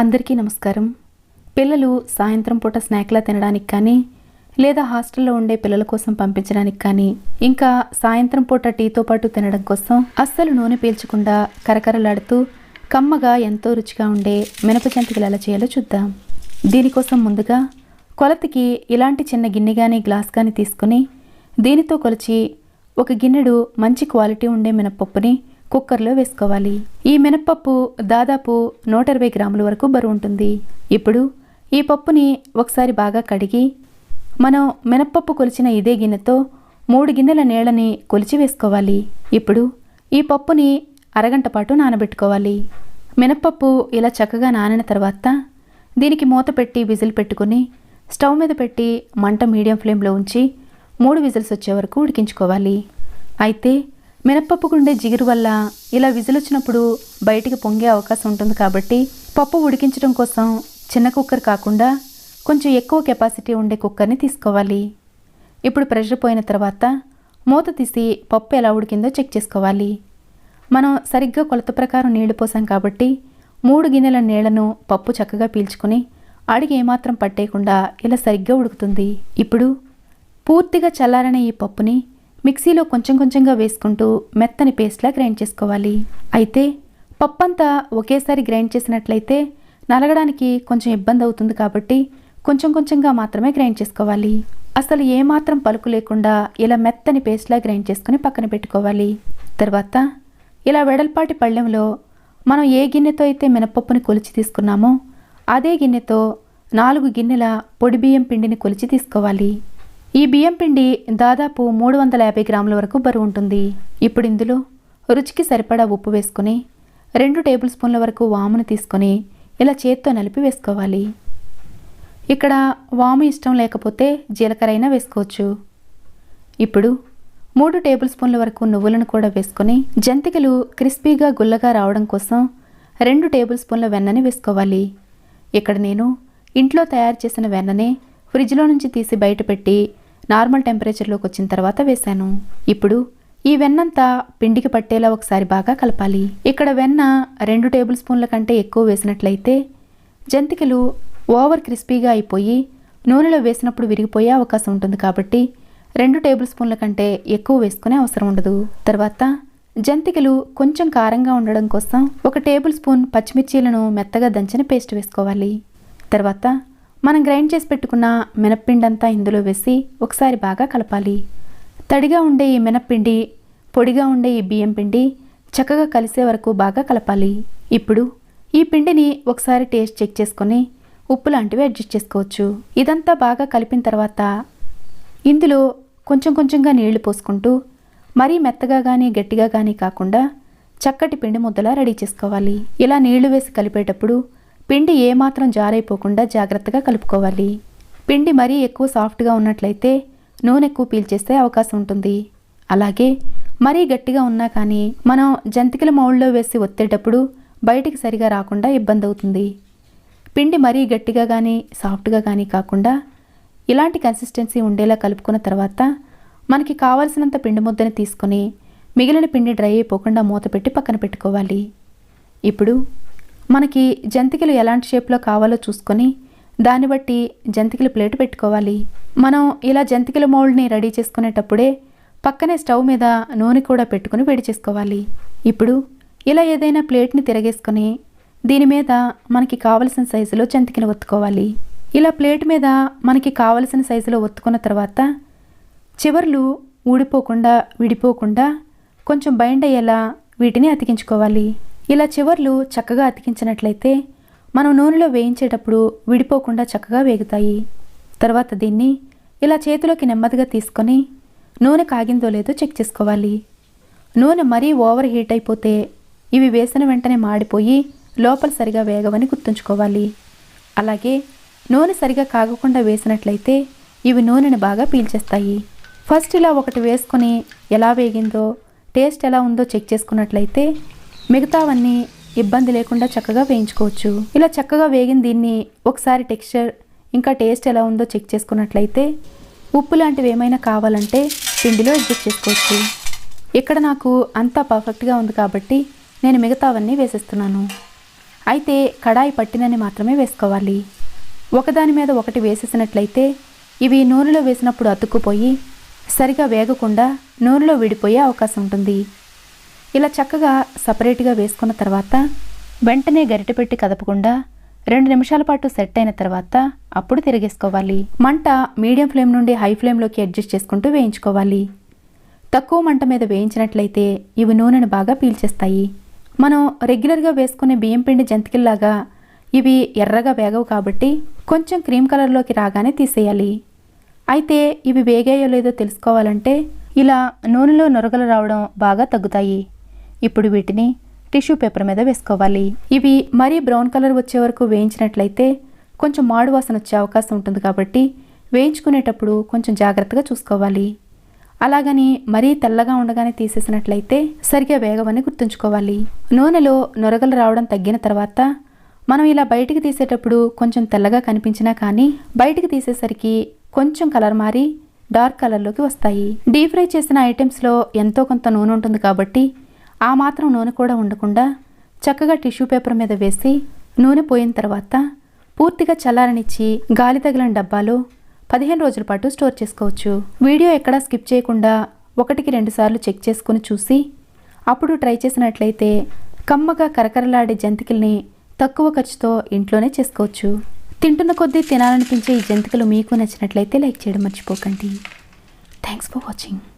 అందరికీ నమస్కారం. పిల్లలు సాయంత్రం పూట స్నాక్లా తినడానికి కానీ లేదా హాస్టల్లో ఉండే పిల్లల కోసం పంపించడానికి కానీ ఇంకా సాయంత్రం పూట టీతో పాటు తినడం కోసం అస్సలు నూనె పీల్చకుండా కరకరలాడుతూ కమ్మగా ఎంతో రుచిగా ఉండే మినపజంతికలు ఎలా చేయాలో చూద్దాం. దీనికోసం ముందుగా కొలతకి ఇలాంటి చిన్న గిన్నె కానీ గ్లాస్ కానీ తీసుకొని దీనితో కొలిచి ఒక గిన్నెడు మంచి క్వాలిటీ ఉండే మినపప్పుని కుక్కర్లో వేసుకోవాలి. ఈ మినప్పప్పు దాదాపు నూట ఇరవై గ్రాముల వరకు బరువు ఉంటుంది. ఇప్పుడు ఈ పప్పుని ఒకసారి బాగా కడిగి మనం మినప్పప్పు కొలిచిన ఇదే గిన్నెతో మూడు గిన్నెల నీళ్ళని కొలిచి వేసుకోవాలి. ఇప్పుడు ఈ పప్పుని అరగంట పాటు నానబెట్టుకోవాలి. మినప్పప్పు ఇలా చక్కగా నానిన తర్వాత దీనికి మూత పెట్టి విజిల్ పెట్టుకొని స్టవ్ మీద పెట్టి మంట మీడియం ఫ్లేమ్లో ఉంచి మూడు విజిల్స్ వచ్చే వరకు ఉడికించుకోవాలి. అయితే మినప్పప్పుకుండే జిగురు వల్ల ఇలా విజిల్ వచ్చినప్పుడు బయటికి పొంగే అవకాశం ఉంటుంది కాబట్టి పప్పు ఉడికించడం కోసం చిన్న కుక్కర్ కాకుండా కొంచెం ఎక్కువ కెపాసిటీ ఉండే కుక్కర్ని తీసుకోవాలి. ఇప్పుడు ప్రెషర్ పోయిన తర్వాత మూత తీసి పప్పు ఎలా ఉడికిందో చెక్ చేసుకోవాలి. మనం సరిగ్గా కొలత ప్రకారం నీళ్ళు పోసాం కాబట్టి మూడు గిన్నెల నీళ్ళను పప్పు చక్కగా పీల్చుకుని అడిగి ఏమాత్రం పట్టేయకుండా ఇలా సరిగ్గా ఉడుకుతుంది. ఇప్పుడు పూర్తిగా చల్లారని ఈ పప్పుని మిక్సీలో కొంచెం కొంచెంగా వేసుకుంటూ మెత్తని పేస్ట్లా గ్రైండ్ చేసుకోవాలి. అయితే పప్పంతా ఒకేసారి గ్రైండ్ చేసినట్లయితే నలగడానికి కొంచెం ఇబ్బంది అవుతుంది కాబట్టి కొంచెం కొంచెంగా మాత్రమే గ్రైండ్ చేసుకోవాలి. అసలు ఏమాత్రం పలుకు లేకుండా ఇలా మెత్తని పేస్ట్లా గ్రైండ్ చేసుకుని పక్కన పెట్టుకోవాలి. తర్వాత ఇలా వెడల్పాటి పళ్ళెంలో మనం ఏ గిన్నెతో అయితే మినపప్పుని కొలిచి తీసుకున్నామో అదే గిన్నెతో నాలుగు గిన్నెల పొడి బియ్యం పిండిని కొలిచి తీసుకోవాలి. ఈ బియ్యం పిండి దాదాపు మూడు వందల యాభై గ్రాముల వరకు బరువు ఉంటుంది. ఇప్పుడు ఇందులో రుచికి సరిపడా ఉప్పు వేసుకొని రెండు టేబుల్ స్పూన్ల వరకు వామును తీసుకొని ఇలా చేత్తో నలిపి వేసుకోవాలి. ఇక్కడ వాము ఇష్టం లేకపోతే జీలకర్ర అయినా వేసుకోవచ్చు. ఇప్పుడు మూడు టేబుల్ స్పూన్ల వరకు నువ్వులను కూడా వేసుకొని జంతికలు క్రిస్పీగా గుల్లగా రావడం కోసం రెండు టేబుల్ స్పూన్ల వెన్నని వేసుకోవాలి. ఇక్కడ నేను ఇంట్లో తయారు చేసిన వెన్ననే ఫ్రిడ్జ్లో నుంచి తీసి బయట పెట్టి నార్మల్ టెంపరేచర్లోకి వచ్చిన తర్వాత వేశాను. ఇప్పుడు ఈ వెన్నంతా పిండికి పట్టేలా ఒకసారి బాగా కలపాలి. ఇక్కడ వెన్న రెండు టేబుల్ స్పూన్ల కంటే ఎక్కువ వేసినట్లయితే జంతికలు ఓవర్ క్రిస్పీగా అయిపోయి నూనెలో వేసినప్పుడు విరిగిపోయే అవకాశం ఉంటుంది కాబట్టి రెండు టేబుల్ స్పూన్ల కంటే ఎక్కువ వేసుకునే అవసరం ఉండదు. తర్వాత జంతికలు కొంచెం కారంగా ఉండడం కోసం ఒక టేబుల్ స్పూన్ పచ్చిమిర్చీలను మెత్తగా దంచిన పేస్ట్ వేసుకోవాలి. తర్వాత మనం గ్రైండ్ చేసి పెట్టుకున్న మినప్పిండంతా ఇందులో వేసి ఒకసారి బాగా కలపాలి. తడిగా ఉండే ఈ మినప్పిండి పొడిగా ఉండే ఈ బియ్యం పిండి చక్కగా కలిసే వరకు బాగా కలపాలి. ఇప్పుడు ఈ పిండిని ఒకసారి టేస్ట్ చెక్ చేసుకొని ఉప్పు లాంటివి అడ్జస్ట్ చేసుకోవచ్చు. ఇదంతా బాగా కలిపిన తర్వాత ఇందులో కొంచెం కొంచెంగా నీళ్ళు పోసుకుంటూ మరీ మెత్తగా కానీ గట్టిగా కానీ కాకుండా చక్కటి పిండి ముద్దలా రెడీ చేసుకోవాలి. ఇలా నీళ్ళు వేసి కలిపేటప్పుడు పిండి ఏమాత్రం జారైపోకుండా జాగ్రత్తగా కలుపుకోవాలి. పిండి మరీ ఎక్కువ సాఫ్ట్గా ఉన్నట్లయితే నూనె ఎక్కువ పీల్చేస్తే అవకాశం ఉంటుంది. అలాగే మరీ గట్టిగా ఉన్నా కానీ మనం జంతికల మౌళ్ళలో వేసి ఒత్తేటప్పుడు బయటికి సరిగా రాకుండా ఇబ్బంది అవుతుంది. పిండి మరీ గట్టిగా కానీ సాఫ్ట్గా కానీ కాకుండా ఇలాంటి కన్సిస్టెన్సీ ఉండేలా కలుపుకున్న తర్వాత మనకి కావాల్సినంత పిండి ముద్దని తీసుకొని మిగిలిన పిండి డ్రై అయిపోకుండా మూత పెట్టి పక్కన పెట్టుకోవాలి. ఇప్పుడు మనకి జంతికలు ఎలాంటి షేప్లో కావాలో చూసుకొని దాన్ని బట్టి జంతికలు ప్లేట్ పెట్టుకోవాలి. మనం ఇలా జంతికల మౌల్డ్ని రెడీ చేసుకునేటప్పుడే పక్కనే స్టవ్ మీద నూనె కూడా పెట్టుకుని వేడి చేసుకోవాలి. ఇప్పుడు ఇలా ఏదైనా ప్లేట్ని తిరగేసుకొని దీని మీద మనకి కావలసిన సైజులో జంతికలు ఒత్తుకోవాలి. ఇలా ప్లేట్ మీద మనకి కావలసిన సైజులో ఒత్తుకున్న తర్వాత చివర్లు ఊడిపోకుండా విడిపోకుండా కొంచెం బైండ్ అయ్యేలా వీటిని అతికించుకోవాలి. ఇలా చివర్లు చక్కగా అతికించినట్లయితే మనం నూనెలో వేయించేటప్పుడు విడిపోకుండా చక్కగా వేగుతాయి. తర్వాత దీన్ని ఇలా చేతిలోకి నెమ్మదిగా తీసుకొని నూనె కాగిందో లేదో చెక్ చేసుకోవాలి. నూనె మరీ ఓవర్ హీట్ అయిపోతే ఇవి వేసిన వెంటనే మాడిపోయి లోపల సరిగా వేగవని గుర్తుంచుకోవాలి. అలాగే నూనె సరిగా కాగకుండా వేసినట్లయితే ఇవి నూనెని బాగా పీల్చేస్తాయి. ఫస్ట్ ఇలా ఒకటి వేసుకొని ఎలా వేగిందో టేస్ట్ ఎలా ఉందో చెక్ చేసుకున్నట్లయితే మిగతావన్నీ ఇబ్బంది లేకుండా చక్కగా వేయించుకోవచ్చు. ఇలా చక్కగా వేగిన దీన్ని ఒకసారి టెక్స్చర్ ఇంకా టేస్ట్ ఎలా ఉందో చెక్ చేసుకున్నట్లయితే ఉప్పు లాంటివి ఏమైనా కావాలంటే పిండిలో అడ్జస్ట్ చేసుకోవచ్చు. ఇక్కడ నాకు అంతా పర్ఫెక్ట్గా ఉంది కాబట్టి నేను మిగతావన్నీ వేసేస్తున్నాను. అయితే కడాయి పట్టినని మాత్రమే వేసుకోవాలి. ఒకదాని మీద ఒకటి వేసేసినట్లయితే ఇవి నూనెలో వేసినప్పుడు అతుక్కుపోయి సరిగా వేగకుండా నూనెలో విడిపోయే అవకాశం ఉంటుంది. ఇలా చక్కగా సపరేట్గా వేసుకున్న తర్వాత వెంటనే గరిట పెట్టి కదపకుండా రెండు నిమిషాల పాటు సెట్ అయిన తర్వాత అప్పుడు తిరిగేసుకోవాలి. మంట మీడియం ఫ్లేమ్ నుండి హై ఫ్లేమ్లోకి అడ్జస్ట్ చేసుకుంటూ వేయించుకోవాలి. తక్కువ మంట మీద వేయించినట్లయితే ఇవి నూనెను బాగా పీల్చేస్తాయి. మనం రెగ్యులర్గా వేసుకునే బియ్యం పిండి జంతికల్లాగా ఇవి ఎర్రగా వేగవు కాబట్టి కొంచెం క్రీమ్ కలర్లోకి రాగానే తీసేయాలి. అయితే ఇవి వేగాయో లేదో తెలుసుకోవాలంటే ఇలా నూనెలో నొరగలు రావడం బాగా తగ్గుతాయి. ఇప్పుడు వీటిని టిష్యూ పేపర్ మీద వేసుకోవాలి. ఇవి మరీ బ్రౌన్ కలర్ వచ్చే వరకు వేయించినట్లయితే కొంచెం మాడు వాసన వచ్చే అవకాశం ఉంటుంది కాబట్టి వేయించుకునేటప్పుడు కొంచెం జాగ్రత్తగా చూసుకోవాలి. అలాగని మరీ తెల్లగా ఉండగానే తీసేసినట్లయితే సరిగ్గా వేగమని గుర్తుంచుకోవాలి. నూనెలో నొరగలు రావడం తగ్గిన తర్వాత మనం ఇలా బయటికి తీసేటప్పుడు కొంచెం తెల్లగా కనిపించినా కానీ బయటికి తీసేసరికి కొంచెం కలర్ మారి డార్క్ కలర్లోకి వస్తాయి. డీప్ ఫ్రై చేసిన ఐటమ్స్లో ఎంతో కొంత నూనె ఉంటుంది కాబట్టి ఆ మాత్రం నూనె కూడా ఉండకుండా చక్కగా టిష్యూ పేపర్ మీద వేసి నూనె పోయిన తర్వాత పూర్తిగా చల్లారనిచ్చి గాలి తగిలిన డబ్బాలో పదిహేను రోజుల పాటు స్టోర్ చేసుకోవచ్చు. వీడియో ఎక్కడా స్కిప్ చేయకుండా ఒకటికి రెండుసార్లు చెక్ చేసుకుని చూసి అప్పుడు ట్రై చేసినట్లయితే కమ్మగా కరకరలాడే జంతికల్ని తక్కువ ఖర్చుతో ఇంట్లోనే చేసుకోవచ్చు. తింటున్న కొద్దీ తినాలనిపించే ఈ జంతికలు మీకు నచ్చినట్లయితే లైక్ చేయడం మర్చిపోకండి. Thanks for watching